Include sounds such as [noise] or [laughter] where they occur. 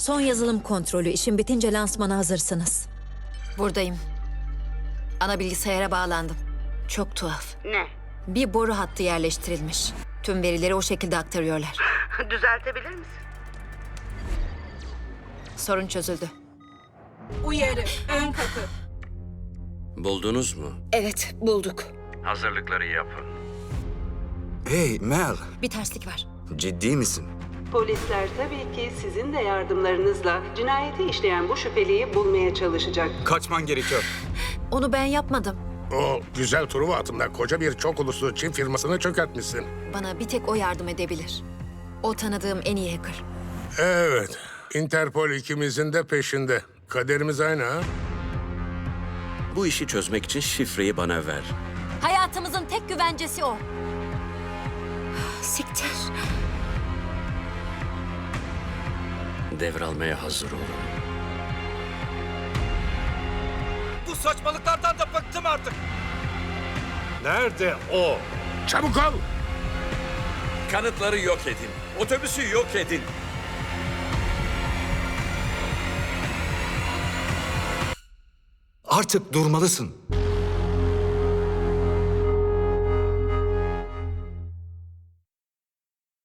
Son yazılım kontrolü. İşin bitince lansmana hazırsınız. Buradayım. Ana bilgisayara bağlandım. Çok tuhaf. Ne? Bir boru hattı yerleştirilmiş. Tüm verileri o şekilde aktarıyorlar. [laughs] Düzeltebilir misin? Sorun çözüldü. Uyarı, ön kapı. Buldunuz mu? Evet, bulduk. Hazırlıkları yapın. Hey Mel, Bir terslik var. ciddi misin? Polisler tabii ki sizin de yardımlarınızla cinayeti işleyen bu şüpheliyi bulmaya çalışacak. Kaçman gerekiyor. Onu ben yapmadım. O güzel Truva atında koca bir çok uluslu çift firmasını çökertmişsin. Bana bir tek o yardım edebilir. O tanıdığım en iyi hacker. Evet. Interpol ikimizin de peşinde. Kaderimiz aynı ha? Bu işi çözmek için şifreyi bana ver. Hayatımızın tek güvencesi o. Siktir. Devralmaya hazır olun. Bu saçmalıklardan da bıktım artık. Nerede o? Çabuk ol! Kanıtları yok edin. Otobüsü yok edin. Artık durmalısın.